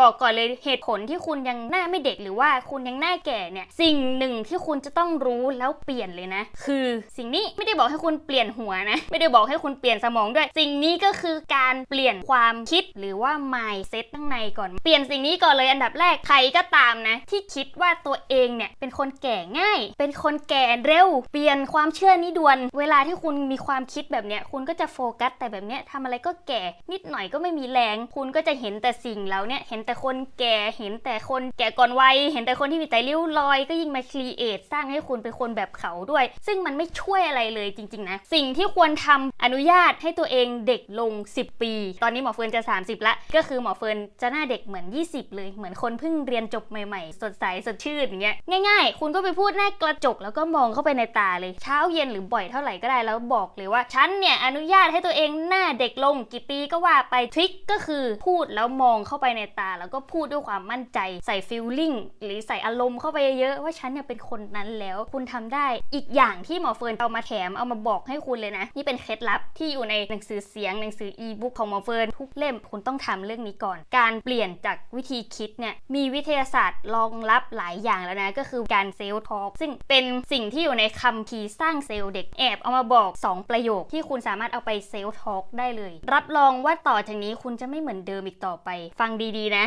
บอกก่อนเลยเหตุผลที่คุณยังหน้าไม่เด็กหรือว่าคุณยังหน้าแก่เนี่ยสิ่งหนึ่งที่คุณจะต้องรู้แล้วเปลี่ยนเลยนะ คือสิ่งนี้ไม่ได้บอกให้คุณเปลี่ยนหัวนะ ไม่ได้บอกให้คุณเปลี่ยนสมองด้วย สิ่งนี้ก็คือการเปลี่ยนความคิดหรือว่า mindset ข้างในก่อน เปลี่ยนสิ่งนี้ก่อนเลยอันดับแรกใครก็ตามนะ ที่คิดว่าตัวเองเนี่ยเป็นคนแก่ง่าย เป็นคนแก่เร็ว เปลี่ยนความเชื่อนี้ด่วน เวลาที่คุณมีความคิดแบบเนี้ยคุณก็จะโฟกัสแต่แบบเนี้ยทำอะไรก็แก่นิดหน่อยก็ไม่มีแรง คุณก็จะเห็นแต่สิ่งแล้วเนี่ยเห็นแต่คนแก่เห็นแต่คนแก่ก่อนวัยเห็นแต่คนที่มีแต่ริ้วรอย ก็ยิ่งมาครีเอทสร้างให้คุณเป็นคนแบบเขาด้วย ซึ่งมันไม่ช่วยอะไรเลยจริง ๆ นะ สิ่งที่ควรทำอนุญาตให้ตัวเองเด็กลง 10 ปี ตอนนี้หมอเฟิร์นจะ 30 ละ ก็คือหมอเฟิร์นจะหน้าเด็กเหมือน 20 เลย เหมือนคนเพิ่งเรียนจบใหม่ๆ สดใสสดชื่นอย่างเงี้ยง่าย ๆ คุณก็ไปพูดหน้ากระจกแล้วก็มองเข้าไปในตาเลยเช้าเย็นหรือบ่อยเท่าไหร่ก็ได้แล้วบอกเลยว่าฉันเนี่ยอนุญาตให้ตัวเองหน้าเด็กลงกี่ปีก็ว่าไปทริคก็คือพูดแล้วมองเข้าไปในตาแล้วก็พูดด้วยความมั่นใจใส่ฟีลลิ่งหรือใส่อารมณ์เข้าไปเยอะๆว่าฉันเนี่ยเป็นคนนั้นแล้วคุณทำได้อีกอย่างที่หมอเฟิร์นเอามาแถมเอามาบอกให้คุณเลยนะ นี่เป็นเคล็ดลับที่อยู่ในหนังสือเสียงหนังสืออีบุ๊กของหมอเฟิร์นทุกเล่มคุณต้องทำเรื่องนี้ก่อน การเปลี่ยนจากวิธีคิดเนี่ยมีวิทยาศาสตร์รองรับหลายอย่างแล้วนะก็คือการเซลล์ทอล์กซึ่งเป็นสิ่งที่อยู่ในคัมภีร์สร้างเซลล์เด็กแอบเอามาบอก 2 ประโยคที่คุณสามารถเอาไปเซลล์ทอล์กได้เลย รับรองว่าต่อจากนี้คุณจะไม่เหมือนเดิมอีกต่อไป ฟังดีๆนะ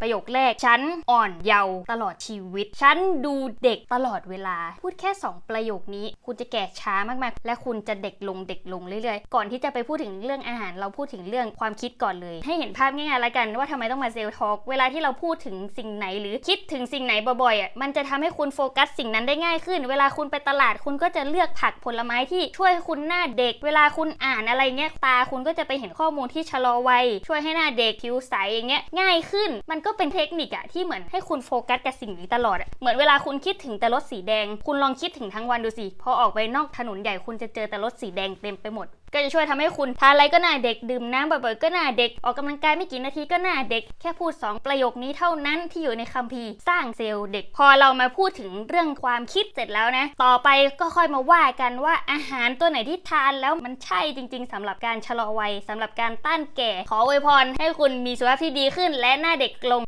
ประโยคแรก ฉันอ่อนเยาว์ตลอดชีวิต ฉันดูเด็กตลอดเวลา พูดแค่ 2 ประโยคนี้ คุณจะแก่ช้ามากๆ และคุณจะเด็กลงเด็กลงเรื่อยๆ ก่อนที่จะไปพูดถึงเรื่องอาหาร เราพูดถึงเรื่องความคิดก่อนเลย ให้เห็นภาพง่ายๆแล้วกันว่าทำไมต้องมาเซลล์ทอกเวลาที่เราพูดถึงสิ่งไหน หรือคิดถึงสิ่งไหนบ่อยๆอะมันจะทำให้คุณโฟกัสสิ่งนั้นได้ง่ายขึ้น เวลาคุณไปตลาดคุณก็จะเลือกผักผลไม้ที่ช่วยคุณหน้าเด็ก เวลาคุณอ่านอะไรเงี้ยตาคุณก็จะไปเห็นข้อมูลที่ชะลอวัยช่วยให้หน้าเด็กผิวใสอย่างเงี้ยง่ายขึ้นมันก็เป็นเทคนิคอะที่เหมือนให้คุณโฟกัสกับสิ่งนี้ตลอดอะเหมือนเวลาคุณคิดถึงแต่รถสีแดง คุณลองคิดถึงทั้งวันดูสิ พอออกไปนอกถนนใหญ่คุณจะเจอแต่รถสีแดงเต็มไปหมดก็จะช่วยทำให้คุณทานอะไรก็หน้าเด็กดื่มน้ำบ่อยๆก็หน้าเด็กออกกำลังกายไม่กี่นาทีก็หน้าเด็ก แค่พูด 2 ประโยคนี้เท่านั้นที่อยู่ในคัมภีร์สร้างเซลล์เด็ก พอเรามาพูดถึงเรื่องความคิดเสร็จแล้วนะ ต่อไปก็ค่อยมาว่ากันว่าอาหารตัวไหนที่ทานแล้วมันใช่จริง ๆสำหรับการชะลอวัยสำหรับการต้านแก่ ขออวยพรให้คุณมีสุขภาพที่ดีขึ้น และหน้าเด็กลง